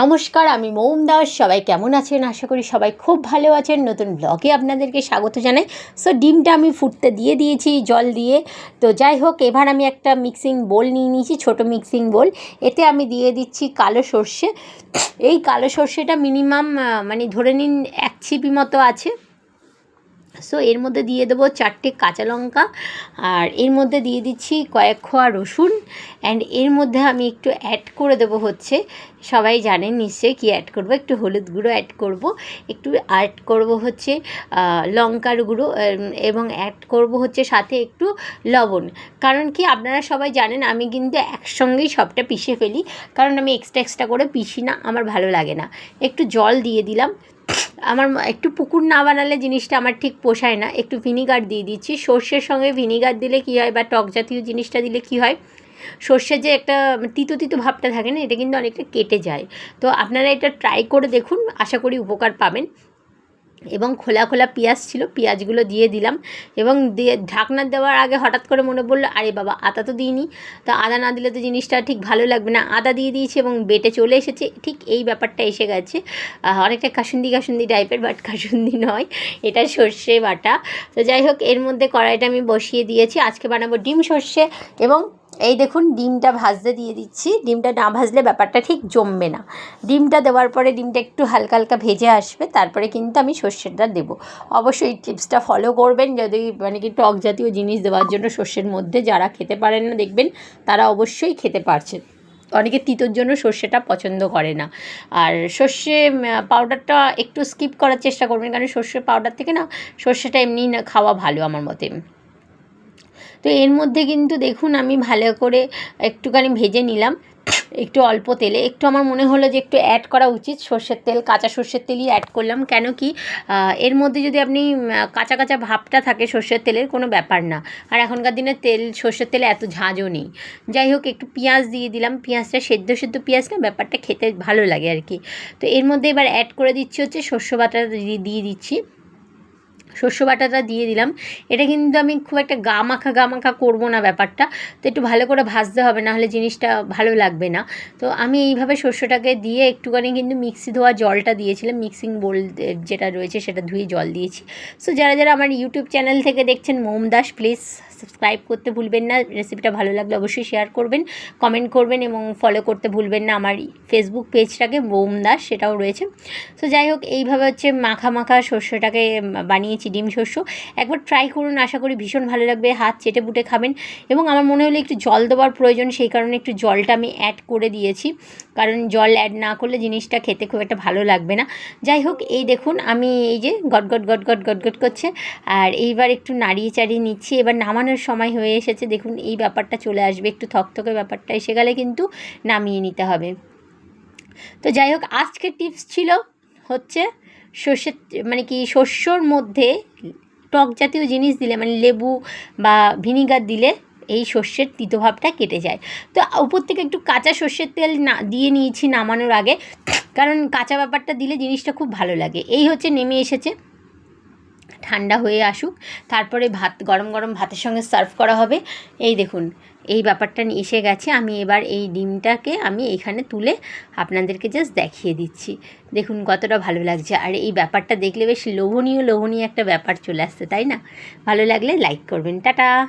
নমস্কার, আমি মৌম দাস। সবাই কেমন আছেন? আশা করি সবাই খুব ভালো আছেন। নতুন ব্লগে আপনাদেরকে স্বাগত জানাই। সো ডিমটা আমি ফুটতে দিয়ে দিয়েছি, জল দিয়ে। তো যাই হোক, এবার আমি একটা মিক্সিং বোল নিয়ে নিয়েছি, ছোট মিক্সিং বোল এতে আমি দিয়ে দিচ্ছি কালো সর্ষে। এই কালো সর্ষেটা মিনিমাম মানে ধরে নিন এক ছিপি মতো আছে। সো এর মধ্যে দিয়ে দেবো চারটে কাঁচা লঙ্কা আর এর মধ্যে দিয়ে দিচ্ছি কয়েক খোয়া রসুন অ্যান্ড এর মধ্যে আমি একটু অ্যাড করে দেবো হচ্ছে, সবাই জানেন নিশ্চয়ই কী অ্যাড করব, একটু হলুদ গুঁড়ো অ্যাড করব, একটু অ্যাড করব হচ্ছে লঙ্কার গুঁড়ো এবং অ্যাড করব হচ্ছে সাথে একটু লবণ। কারণ কি আপনারা সবাই জানেন আমি কিন্তু একসঙ্গেই সবটা পিষে ফেলি, কারণ আমি এক্সট্রা এক্সট্রা করে পিষি না, আমার ভালো লাগে না। একটু জল দিয়ে দিলাম আমার একটু পুকুর না বানালে জিনিসটা আমার ঠিক পোষায় না। একটু ভিনিগার দিয়ে দিচ্ছি। সর্ষের সঙ্গে ভিনিগার দিলে কী হয় বা টক জাতীয় জিনিসটা দিলে কী হয়? সর্ষের যে একটা তিতো তিতো ভাবটা থাকে না, এটা কিন্তু অনেকটা কেটে যায়। তো আপনারা এটা ট্রাই করে দেখুন। আশা করি উপকার পাবেন। এবং খোলা খোলা পেঁয়াজ ছিল, পেঁয়াজগুলো দিয়ে দিলাম এবং দিয়ে ঢাকনা দেওয়ার আগে হঠাৎ করে মনে পড়ল, আরে বাবা, আদা তো দিইনি। তো আদা না দিলে তো জিনিসটা ঠিক ভালো লাগবে না। আদা দিয়ে দিয়েছি এবং বেটে চলে এসেছে। ঠিক এই ব্যাপারটা এসে গেছে। অনেকটা কাসুন্দি কাসুন্দি টাইপের বাট কাসুন্দি নয়, এটা সর্ষে বাটা। তো যাই হোক, এর মধ্যে কড়াইটা আমি বসিয়ে দিয়েছি। আজকে বানাবো ডিম সর্ষে এবং এই দেখুন, ডিমটা ভাজতে দিয়ে দিচ্ছি। ডিমটা না ভাজলে ব্যাপারটা ঠিক জমবে না। ডিমটা দেওয়ার পরে ডিমটা একটু হালকা হালকা ভেজে আসবে, তারপরে কিন্তু আমি সর্ষেটা দেবো। অবশ্যই এই টিপসটা ফলো করবেন, যদি মানে কি টক জাতীয় জিনিস দেওয়ার জন্য সর্ষের মধ্যে যারা খেতে পারেন না, দেখবেন তারা অবশ্যই খেতে পারছেন। অনেকে তিতোর জন্য সর্ষেটা পছন্দ করে না। আর সর্ষে পাউডারটা একটু স্কিপ করার চেষ্টা করবেন, কারণ সর্ষে পাউডার থেকে না, সর্ষেটা এমনি না, খাওয়া ভালো আমার মতে। তো এর মধ্যে কিন্তু দেখুন আমি ভালো করে একটুখানি ভেজে নিলাম, একটু অল্প তেলে। একটু আমার মনে হলো যে একটু অ্যাড করা উচিত, সর্ষের তেল, কাঁচা সর্ষের তেলই অ্যাড করলাম। কেন কি এর মধ্যে যদি আপনি কাঁচা কাঁচা ভাবটা থাকে সর্ষের তেলের, কোনো ব্যাপার না। আর এখনকার দিনে তেল, সর্ষের তেলে এত ঝাঁঝও নেই। যাই হোক, একটু পেঁয়াজ দিয়ে দিলাম। পেঁয়াজটা সেদ্ধ সেদ্ধ পেঁয়াজ না, ব্যাপারটা খেতে ভালো লাগে আর কি। তো এর মধ্যে এবার অ্যাড করে দিচ্ছি হচ্ছে শস্য বাটা দিয়ে দিচ্ছি। শস্য বাটাটা দিয়ে দিলাম। এটা কিন্তু আমি খুব একটা গা মাখা গা মাখা করব না ব্যাপারটা। তো একটু ভালো করে ভাজতে হবে, না হলে জিনিসটা ভালো লাগবে না। তো আমি এইভাবে শস্যটাকে দিয়ে একটুখানি কিন্তু মিক্সি ধোয়া জলটা দিয়েছিলাম, মিক্সিং বোল যেটা রয়েছে সেটা ধুয়ে জল দিয়েছি। সো যারা যারা আমার ইউটিউব চ্যানেল থেকে দেখছেন মোমদাস প্লিজ সাবস্ক্রাইব করতে ভুলবেন না রেসিপিটা ভালো লাগলে অবশ্যই শেয়ার করবেন কমেন্ট করবেন এবং ফলো করতে ভুলবেন না আমার ফেসবুক পেজটাকে বোম দাস সেটাও রয়েছে। সো যাই হোক, এইভাবে হচ্ছে মাখা মাখা শস্যটাকে বানিয়েছি, ডিম শস্য। একবার ট্রাই করুন, আশা করি ভীষণ ভালো লাগবে, হাত চেটে বুটে খাবেন এবং আমার মনে হলো একটু জল দেওয়ার প্রয়োজন, সেই কারণে একটু জলটা আমি অ্যাড করে দিয়েছি। কারণ জল অ্যাড না করলে জিনিসটা খেতে খুব একটা ভালো লাগবে না। যাই হোক, এই দেখুন, আমি এই যে গট গট গট গট গট গট করছে, আর এইবার একটু নাড়িয়ে চাড়িয়ে নিচ্ছি। এবার নামানোর নামানোর সময় হয়ে এসেছে। দেখুন, এই ব্যাপারটা চলে আসবে। একটু থকথকে ব্যাপারটা এসে গেলে কিন্তু নামিয়ে নিতে হবে। তো যাই হোক, আজকের টিপস ছিল হচ্ছে শস্যের মানে কি, শস্যর মধ্যে টক জাতীয় জিনিস দিলে মানে লেবু বা ভিনিগার দিলে এই শস্যের তিতভাবটা কেটে যায়। তো উপর থেকে একটু কাঁচা সর্ষের তেল না, দিয়ে নিয়েছি নামানোর আগে। কারণ কাঁচা ব্যাপারটা দিলে জিনিসটা খুব ভালো লাগে। এই হচ্ছে নেমে এসেছে। ঠান্ডা হয়ে আসুক। তারপরে ভাত, গরম গরম ভাতের সঙ্গে সার্ভ করা হবে। এই দেখুন, এই ব্যাপারটা এসে গেছে। আমি এবার এই ডিমটাকে আমি এখানে তুলে আপনাদেরকে জাস্ট দেখিয়ে দিচ্ছি। দেখুন, কতটা ভালো লাগছে। আর এই ব্যাপারটা দেখলে বেশ লোভনীয় লোভনীয় একটা ব্যাপার চলে আসছে, তাই না? ভালো লাগলে লাইক করবেন। টাটা!